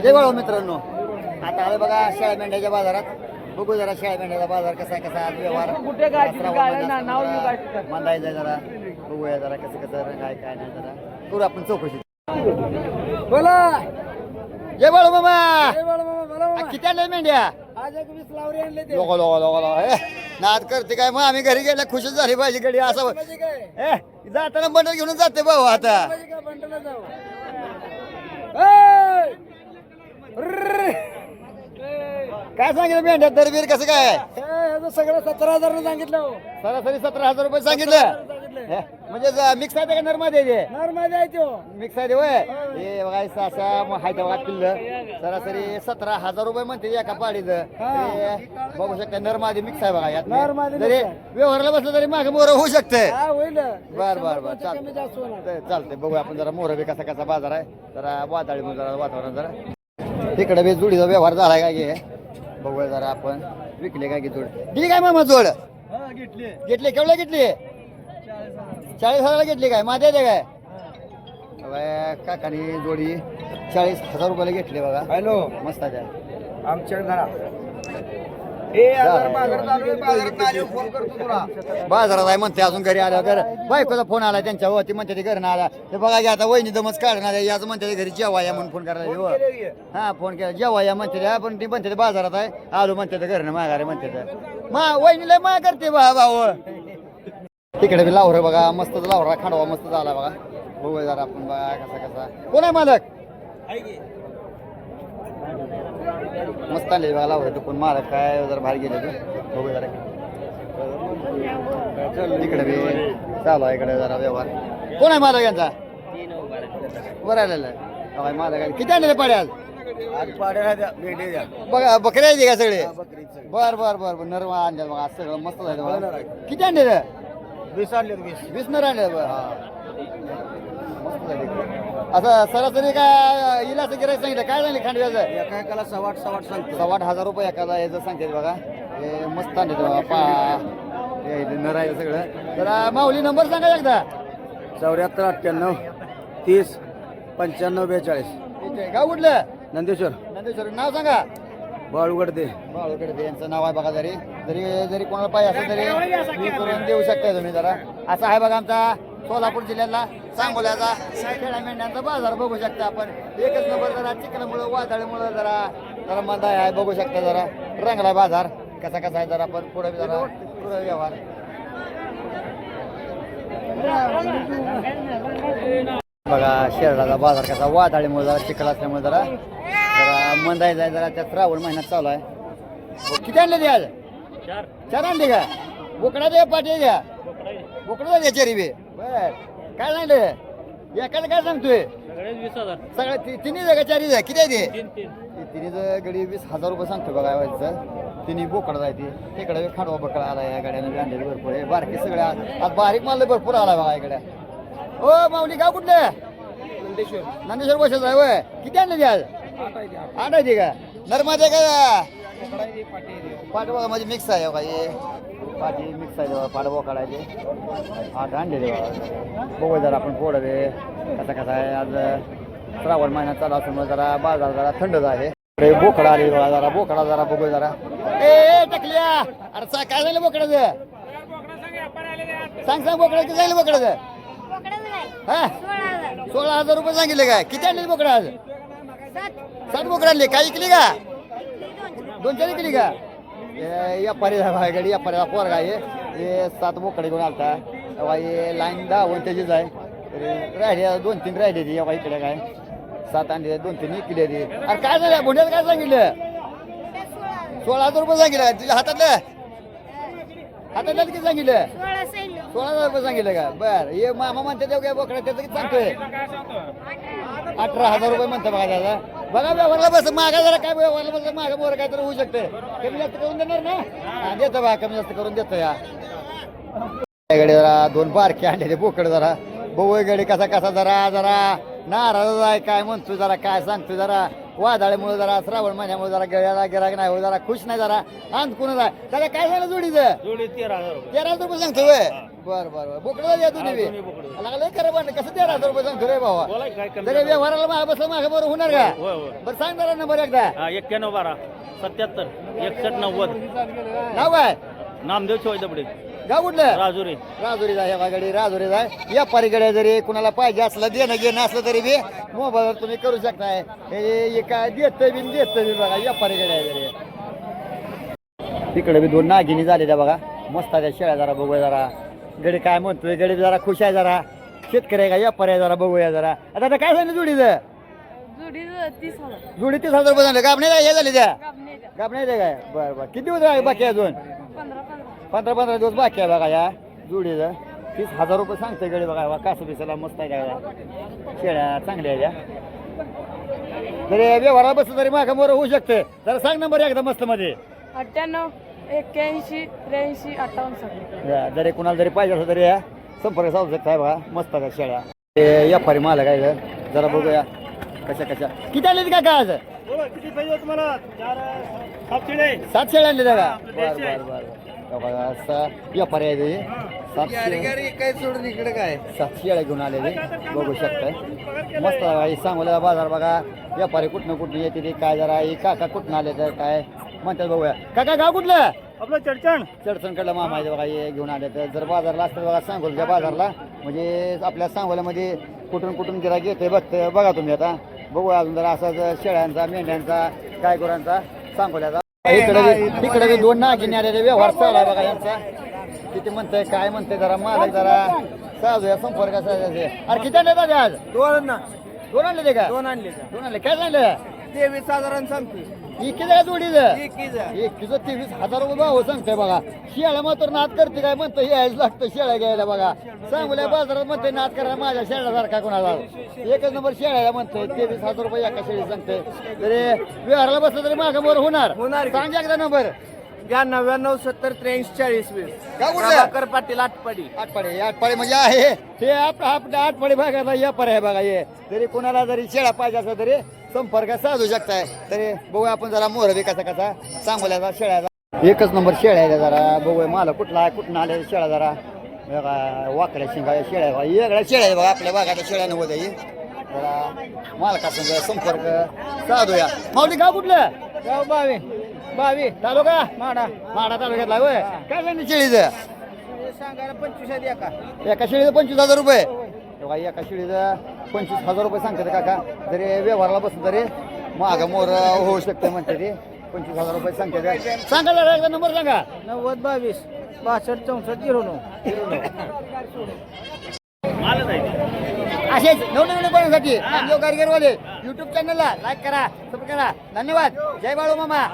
जय बाळा मित्रांनो आता आलं बघा शेळ्या मेंढ्याच्या बाजारात. बघू जरा शेळ्या मेंढ्याचा बाजार कसा आहे, कसा व्यवहार. नाव जरा. बघूया जरा कसं कसं काय काय नाही जरा. करू आपण चौकशी. बोला. जय बाळू मामा. किती आणले मेंढ्या लोक लोक लोक नाद करते काय? मग आम्ही घरी गेल्या खुशच झाली पाहिजे गडी. असं जाताना बंडल घेऊन जाते भाऊ आता म्हणजे काय बंडला जाऊ ए! रर्र! ए! काय सांगितलं मेंढ्या दरबीर कसं काय? हे, सगळं सतरा हजार सांगितलं हो. सरासरी सतरा हजार रुपये सांगितलं. सांगितलं. म्हणजे मिक्स आहे का नरमध्ये ते नॉर्मल आहे तो मिक्स आहे वय हे बघा हे हाय बघा पिल्ल सरासरी सतरा हजार रुपये म्हणते एका पाडीचं. हे. बघू शकता नरमादी मिक्स आहे बघा यात नरमादी जरी mix आहे. व्यवहारला बसलं तरी मागे मोर होऊ शकते. हा होईल. बर बर बर. कमी जास्त होणार. चालतंय चालतंय. बघू आपण जरा मोर बी कसा कसा बाजार आहे. जरा वादळी जरा वातावरण जरा. तिकडे बी जोडीचा व्यवहार झालाय काय घे बघूया जरा आपण. विकले काय की जोड दिली काय मामा जोड? घेतली. केवढ्या घेतली? चाळीस हजारला घेतली काय? माझ्या ते काय? काकानी जोडी चाळीस हजार रुपयाला घेतली बघा. हॅलो. मस्त आहे त्या. आमच्या घरा ए आता बाजारात आलोय, आलोय, आहे म्हणते अजून घरी आल्यावर घर. बायकोचा फोन आला त्यांच्या ती म्हणते ते घरनं आला. ते बघा की आता वहिनी दमच काढणार आहे याच म्हणते घरी जेवा या म्हणून फोन करायला हो. हा फोन केला. जेवा या म्हणते पण ती म्हणते बाजारात आहे. आलो म्हणते ते घरनं माघारे म्हणते मा वहिनीला मा करते बा भाऊ. तिकडे बी लावरं बघा मस्त लावरा खांडवा मस्त झाला बघा. बघू जरा आपण बघा कसा कसा कोण आहे मालक? मस्त आले बघा लावरं पण मालक काय जरा बाहेर गेले ते. बघू जरा. इकडे बी चालू आहे इकडे जरा व्यवहार. कोण आहे मालक यांचा? बरं आलेलं आहे. मालक आहे. किती आणले पाड्या आज बघा बकऱ्या आहेत का सगळे? बर बर बर बर. नरवा आणले बघा आज सगळं मस्त झालं किती आणले वीस आणले वीस. वीस नर आणले बरं, मस्त झाले. असं सरासरी काय इला असं गिरायचं सांगितलं? काय सांगितलं खांडव्याचं एका एकाला सवाट सवाट सांगतो सव्वा आठ हजार रुपये एखादा याचं सांगते बघा. हे मस्त आणले बघा पा. हे इथे नर आहे सगळं जरा माऊली नंबर सांगा एकदा. चौऱ्याहत्तर अठ्ठ्याण्णव तीस पंच्याण्णव बेचाळीस. इथे गाव कुठलं? नंदेश्वर. नंदेश्वर. नाव सांगा. बाळूगडदे. बाळूकडे यांचं नाव आहे बघा जरी. जरी जरी कोणाला पाहिजे असेल तरी मी करून देऊ शकता तुम्ही जरा. असं आहे बघा आमचा सोलापूर जिल्ह्यातला. सांगोल्याचा खेळा मेंढ्यांचा बाजार बघू शकता आपण. एकच नंबर जरा चिकनमुळं वादळमुळं जरा जरा मंदा आहे बघू शकता जरा. रंगला बाजार कसा कसा आहे जरा आपण पुढे जरा पुढे व्यवहार. बघा शेरडाचा बाजार कसा वादळीमुळे जरा चिखल असल्यामुळे जरा जरा मंदायचा आहे जरा त्या श्रावण महिन्यात चालू आहे. किती आणले ते आज? चार. आणले का? बोकडा दे पाठी द्या बोकडा द्या चरी बे. बर. काय सांगले एकाच काय सांगतोय? सगळ्या ति- तिन्ही जागा चारी किती आहे ते? तिन्ही गडी वीस हजार रुपये सांगतो बघा व्हायचं तिन्ही बोकड जायते तिकडे खांडवा बकडा आला या गाड्यानं बी भरपूर आहे. बारके सगळे आज बारीक माल भरपूर आला बघा इकडे. ओ माऊली गाव कुठले? नंदेश्वर. नंदेश्वर बसत आहे वय किती आणले ते आज आठ आहे ते का? नर्मदे का? पाठ बघा माझी मिक्स आहे बघा हे पाठी मिक्स आहे पाठ बोकाड आहे ते आठ आणलेले बघा बघू जरा आपण पोड रे कसा कसा आहे. आज श्रावण महिन्यात चालू असल्यामुळे जरा बाजार जरा थंडच आहे बोकडा आली बघा जरा बोकडा जरा बघू जरा. ए ए, टकल्या. अरे सा- काय झालं बोकडाचं सांग सांग बोकडा किती झालं बोकडाचं हा? सोळा हजार रुपये सांगितले काय? किती आणले बोकडा आज? सात. बोकडा आणले. काय इकली का? दोन चार इकली का? या परी गाडी या परीला पोरगा आहे. हे सात बोकडे घेऊन आलता. तेव्हा हे लाईन दहा वन त्याचीच आहे. राहिले दोन तीन राहिले ती या इकडे काय? सात आणले दोन तीन इकडे ती अरे काय झालं? भोंड्यात काय सांगितलं? सोळा हजार रुपये सांगितलं. तुझ्या हातातलं? हातातलं किती सांगितलं? सोळा हजार रुपये सांगितलं का? बर. हे मामा म्हणते तेव्हा काय बोकडा त्याचं किती सांगतोय? अठरा हजार रुपये म्हणतं बघा दादा. बघा व्यवहारला बस मागा जरा काय व्यवहारला बस मागा मोर काय तर होऊ शकते कमी जास्त करून देणार ना? हा, देतो बा कमी जास्त करून देतो या. गडी जरा दोन बारके आणलेले बोकड जरा. बघू गडी कसा कसा जरा जरा नाराज आहे काय म्हणतो जरा काय सांगतो जरा. वादळामुळे जरा श्रावण महिन्यामुळे जरा गळ्याला गिराक नाही हो जरा खुश नाही जरा. अंत कुणाला त्याला काय झालं जोडीचं? जोडी तेरा हजार तेरा रुपये सांगतो वय बर बर बर. बोकडं द्या तुम्ही बी. बोकडं. लागलं खरं पण कसं तेरा हजार रुपये सांगतो रे भावा? बोला काय कमी तरी व्यवहाराला मागे बसलं मागे बरं होणार का? होय होय बरं सांग जरा नंबर एकदा. हा एक्क्याण्णव बारा सत्याहत्तर एकसष्ट नव्वद. नाव काय? नामदेव शिवाय दबडे. गाव कुठलं? राजुरी. राजुरी जाय गाडी राजुरी जाय या परिकडे जरी कुणाला पाहिजे असलं देणं घेणं असलं तरी बी मोबाईलवर तुम्ही करू शकताय. हे काय देत बी देत बी बघा या परिकडे जरी. तिकडे बी दोन नागिनी झालेल्या बघा. मस्त आहे शेळ्या जरा बघूया जरा. गडी काय म्हणतोय? गडी जरा खुश आहे जरा. शेतकरी आहे का? या पर्याय जरा बघूया जरा. आता आता काय सांगितलं जोडीचं? जोडीचं तीस हजार. जोडी तीस हजार रुपये झाले. का आपण हे झाले त्या? कापणे द्या. नाही काय? बरं बरं. किती दिवस आहे बाकी आहे अजून? पंधरा पंधरा. पंधरा पंधरा दिवस बाकी आहे बघा या जुडीचं. तीस हजार रुपये सांगते गडी बघा. बा कासू बिसाला मस्त आहे का शेळ्या चांगल्या आहे त्या. जरी व्यवहाराला बसलं तरी मागा मोर होऊ शकते. जरा सांग नंबर एकदा मस्त मध्ये अठ्ठ्याण्णव. एक्क्याऐंशी त्र्याऐंशी अठ्ठावन्न सगळे. या, जरी कुणाला जरी पाहिजे असलं तरी या. संपर्क साधू शकताय बघा. मस्त आहे शेळ्या. हे व्यापारी माल काय जरा बघूया. कशा कशा. किती आले का आज? किती पाहिजे तुम्हाला? चार सात शिळे सात शेळ्या आणले का बर बर बर. बघा असा व्यापारी आहे ते. सात शेळ्या. काय सोडून इकडे काय? सात शेळ्या घेऊन आलेले बघू शकताय. मस्त हे सांगोला बाजार बघा. व्यापारी कुठनं कुठनं येते ते काय जरा. हे काका कुठनं आले तर काय? म्हणतात बघूया. काका गाव कुठलं? आपलं चडचण. चडचणकडलं मामा आहे बघा हे घेऊन आले तर जर बाजारला असतं बघा सांगोलच्या बाजारला. म्हणजे आपल्या सांगोल्यामध्ये कुठून कुठून गिरा घेते बघते बघा तुम्ही आता. बघूया अजून जरा असं शेळ्यांचा मेंढ्यांचा काय गुरांचा सांगोल्याचा इकडे बी दोन नागिनी आलेले व्यवहार चालू आहे बघा यांचा. किती म्हणतंय काय म्हणतंय जरा मालक जरा साजूया संपर्क साधायचे अरे किती आणले दादा आज? दोन दोन आणले ते का? दोन आणले. दोन आणले. काय सांगलं तेवीस साधारण सांगतो इतकी जाय जोडीचं? एकवीस एकशे तेवीस हजार रुपये भाव सांगते बघा. शेळ्या मात्र नाद करते काय म्हणतं यायला लागतं शेळ्या घ्यायला बघा. सांगूल्या बाजारात म्हणते नाद करा माझ्या शेळ्यासारखा कोणाला. एकच नंबर शेळ्याला म्हणते तेवीस हजार रुपये एका शेळी सांगते तरी व्यवहाराला बसलं तरी मागं वर होणार होणार. सांग एकदा नंबर. नव्याण्णव सत्तर त्र्याऐंशी चाळीस वीस. कुठलं? प्रभाकर पाटील आटपाडी. आठपाडे आठपाडे म्हणजे आहे. आप आपल्या आठपाडे भागाला या पर्याय बघा हे. तरी कोणाला जरी शेळा पाहिजे असला तरी संपर्क साधू शकताय. तरी बघूया आपण जरा मोर कसा कसा सांगोल्याचा शेळ्याचा. एकच नंबर शेळ्या आहे जरा. बघूया माल कुठला आहे कुठं आले शेळ्या जरा. बघा वाकड्या शिंगा शेळ्या बघा. वेगळ्या शेळ्या आहे बघा आपल्या भागाच्या शेळ्या नव्हत्या ही. जरा मालकासंग संपर्क साधूया. माऊली गाव कुठलं? गाव बावी. बावी. तालुका? माडा. माडा तालुक्यातला होय. काय सांगितलं शेळीचं? सांगायला पंचवीस एका. एका शेळीचं पंचवीस हजार रुपये. एका शेळीचं पंचवीस हजार रुपये सांगतात काका जरी व्यवहाराला बसलं तरी माग मोर होऊ शकते म्हणते ते. पंचवीस हजार रुपये सांगते सांगा जरा एकदा नंबर सांगा. नव्वद बावीस बासष्ट चौसष्ट झिरो नऊ असेच नवनवीन बनवण्यासाठी कारीगरवाले युट्यूब चॅनलला लाईक करा सबस्क्राईब करा. धन्यवाद. जय बाळू मामा.